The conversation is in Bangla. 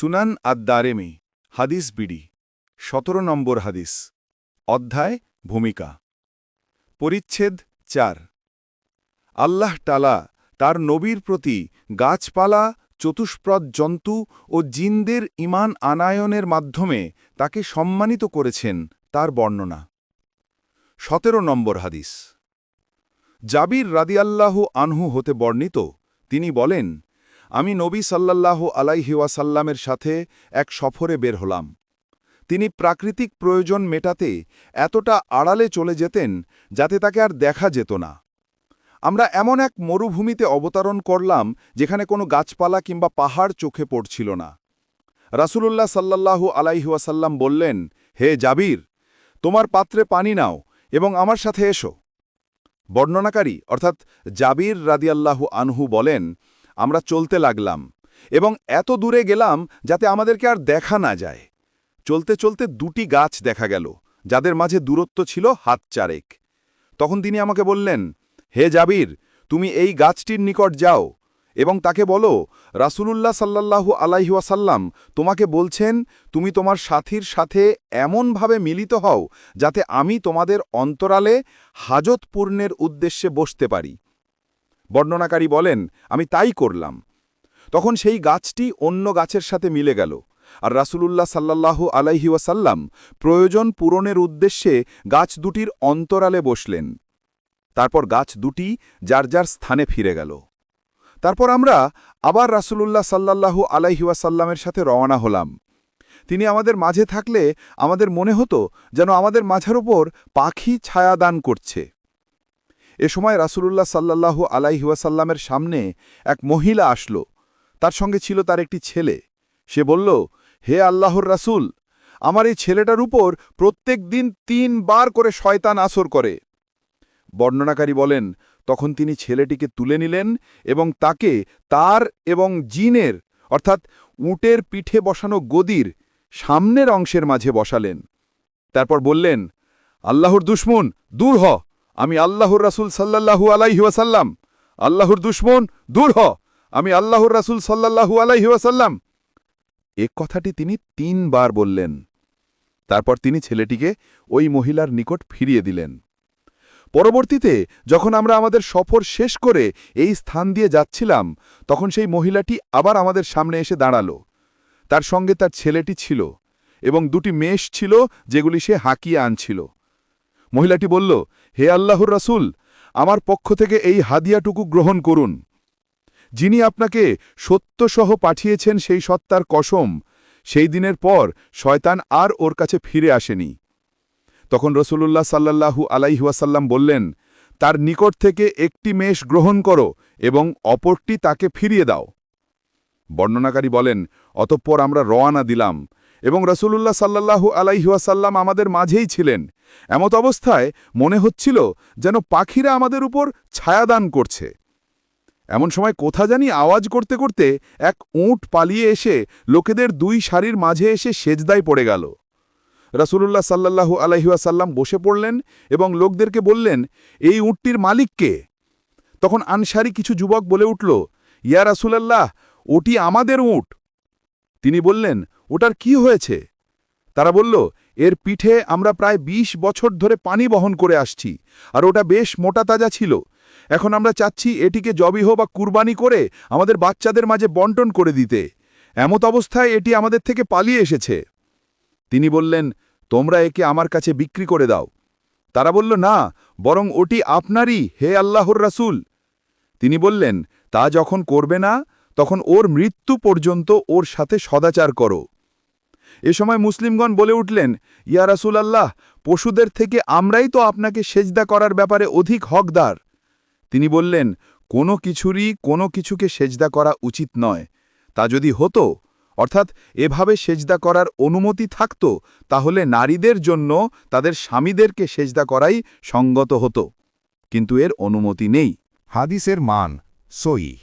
সুনান আদ্দারেমি, হাদিস বিডি, সতেরো নম্বর হাদিস, অধ্যায়, ভূমিকা। পরিচ্ছেদ চার। আল্লাহ টালা তার নবীর প্রতি গাছপালা চতুষ্প্রদ জন্তু ও জিনদের ইমান আনায়নের মাধ্যমে তাকে সম্মানিত করেছেন তার বর্ণনা। সতেরো নম্বর হাদিস। জাবির রাদিয়াল্লাহু আনহু হতে বর্ণিত, তিনি বলেন আমি নবী সাল্লাল্লাহু আলাইহি ওয়াসাল্লামের সাথে এক সফরে বের হলাম। তিনি প্রাকৃতিক প্রয়োজন মেটাতে এতটা আড়ালে চলে যেতেন যাতে তাকে আর দেখা যেত না। আমরা এমন এক মরুভূমিতে অবতরণ করলাম যেখানে কোনো গাছপালা কিংবা পাহাড় চোখে পড়ছিল না। রাসূলুল্লাহ সাল্লাল্লাহু আলাইহি ওয়াসাল্লাম বললেন, হে জাবির, তোমার পাত্রে পানি নাও এবং আমার সাথে এসো। বর্ণনাকারী অর্থাৎ জাবির রাদিয়াল্লাহু আনহু বলেন আমরা চলতে লাগলাম এবং এত দূরে গেলাম যাতে আমাদেরকে আর দেখা না যায়। চলতে চলতে দুটি গাছ দেখা গেল, যাদের মাঝে দূরত্ব ছিল হাত চারেক। তখন তিনি আমাকে বললেন, হে জাবির, তুমি এই গাছটির নিকট যাও এবং তাকে বলো, রাসূলুল্লাহ সাল্লাল্লাহু আলাইহি ওয়াসাল্লাম তোমাকে বলছেন, তুমি তোমার সাথীর সাথে এমনভাবে মিলিত হও যাতে আমি তোমাদের অন্তরালে হাজত পূর্ণের উদ্দেশ্যে বসতে পারি। বর্ণনাকারী বলেন, আমি তাই করলাম। তখন সেই গাছটি অন্য গাছের সাথে মিলে গেল, আর রাসূলুল্লাহ সাল্লাল্লাহু আলাইহি ওয়াসাল্লাম প্রয়োজন পূরণের উদ্দেশ্যে গাছ দুটির অন্তরালে বসলেন। তারপর গাছ দুটি যার যার স্থানে ফিরে গেল। তারপর আমরা আবার রাসূলুল্লাহ সাল্লাল্লাহু আলাইহি ওয়াসাল্লামের সাথে রওনা হলাম। তিনি আমাদের মাঝে থাকলে আমাদের মনে হতো যেন আমাদের মাঝের ওপর পাখি ছায়াদান করছে। এ সময় রাসূলুল্লাহ সাল্লাল্লাহু আলাইহি ওয়াসাল্লামের সামনে এক মহিলা আসল। তার সঙ্গে ছিল তার একটি ছেলে। সে বলল, হে আল্লাহর রাসূল, আমার এই ছেলেটার উপর প্রত্যেক দিন তিনবার করে শয়তান আসর করে। বর্ণনাকারী বলেন, তখন তিনি ছেলেটিকে তুলে নিলেন এবং তাকে তার এবং জিনের, অর্থাৎ উটের পিঠে বসানো গদির সামনের অংশের মাঝে বসালেন। তারপর বললেন, আল্লাহর দুশ্মন, দূর হ। আমি আল্লাহর রাসূল সাল্লাল্লাহু আলাইহি ওয়াসাল্লাম। আল্লাহর দুশ্মন, দূর হ। আমি আল্লাহর রাসূল সাল্লাল্লাহু আলাইহি ওয়াসাল্লাম। এ কথাটি তিনি তিনবার বললেন। তারপর তিনি ছেলেটিকে ওই মহিলার নিকট ফিরিয়ে দিলেন। পরবর্তীতে যখন আমরা আমাদের সফর শেষ করে এই স্থান দিয়ে যাচ্ছিলাম, তখন সেই মহিলাটি আবার আমাদের সামনে এসে দাঁড়াল। তার সঙ্গে তার ছেলেটি ছিল এবং দুটি মেষ ছিল যেগুলি সে হাঁকিয়ে আনছিল। মহিলাটি বলল, হে আল্লাহর রাসূল, আমার পক্ষ থেকে এই হাদিয়াটুকু গ্রহণ করুন। যিনি আপনাকে সত্যসহ পাঠিয়েছেন সেই সত্তার কসম, সেই দিনের পর শয়তান আর ওর কাছে ফিরে আসেনি। তখন রসুলুল্লাহ সাল্লাল্লাহু আলাইহুয়াসাল্লাম বললেন, তার নিকট থেকে একটি মেষ গ্রহণ করো এবং অপরটি তাকে ফিরিয়ে দাও। বর্ণনাকারী বলেন, অতঃপর আমরা রওয়ানা দিলাম। এবং রসুলুল্লাহ সাল্লাল্লাহু আলাইহুয়াসাল্লাম আমাদের মাঝেই ছিলেন। এমত অবস্থায় মনে হচ্ছিল যেন পাখিরা আমাদের উপর ছায়াদান করছে। এমন সময় কোথা জানি আওয়াজ করতে করতে এক উঁট পালিয়ে এসে লোকেদের দুই সারির মাঝে এসে সেজদায় পড়ে গেল। রাসূলুল্লাহ সাল্লাল্লাহু আলাইহুয়াসাল্লাম বসে পড়লেন এবং লোকদেরকে বললেন, এই উঁটটির মালিককে তখন আনসারি কিছু যুবক বলে উঠল, ইয়া রাসূলাল্লাহ, ওটি আমাদের উঁট। তিনি বললেন ওটার কি হয়েছে? তারা বলল, এর পিঠে আমরা প্রায় ২০ বছর ধরে পানি বহন করে আসছি, আর ওটা বেশ মোটা তাজা ছিল। এখন আমরা চাচ্ছি এটিকে জবিহ বা কুরবানি করে আমাদের বাচ্চাদের মাঝে বন্টন করে দিতে। এমত অবস্থায় এটি আমাদের থেকে পালিয়ে এসেছে। তিনি বললেন, তোমরা একে আমার কাছে বিক্রি করে দাও। তারা বলল, না, বরং ওটি আপনারই, হে আল্লাহর রাসূল। তিনি বললেন, তা যখন করবে না, তখন ওর মৃত্যু পর্যন্ত ওর সাথে সদাচার করো। এ সময় মুসলিমগণ বলে উঠলেন, ইয়া রাসূল আল্লাহ পশুদের থেকে আমরাই তো আপনাকে সেজদা করার ব্যাপারে অধিক হকদার। তিনি বললেন, কোনো কিছুরই কোনো কিছুকে সেজদা করা উচিত নয়। তা যদি হতো, অর্থাৎ এভাবে সেজদা করার অনুমতি থাকত, তাহলে নারীদের জন্য তাদের স্বামীদেরকে সেজদা করাই সঙ্গত হতো। কিন্তু এর অনুমতি নেই। হাদিসের মান সই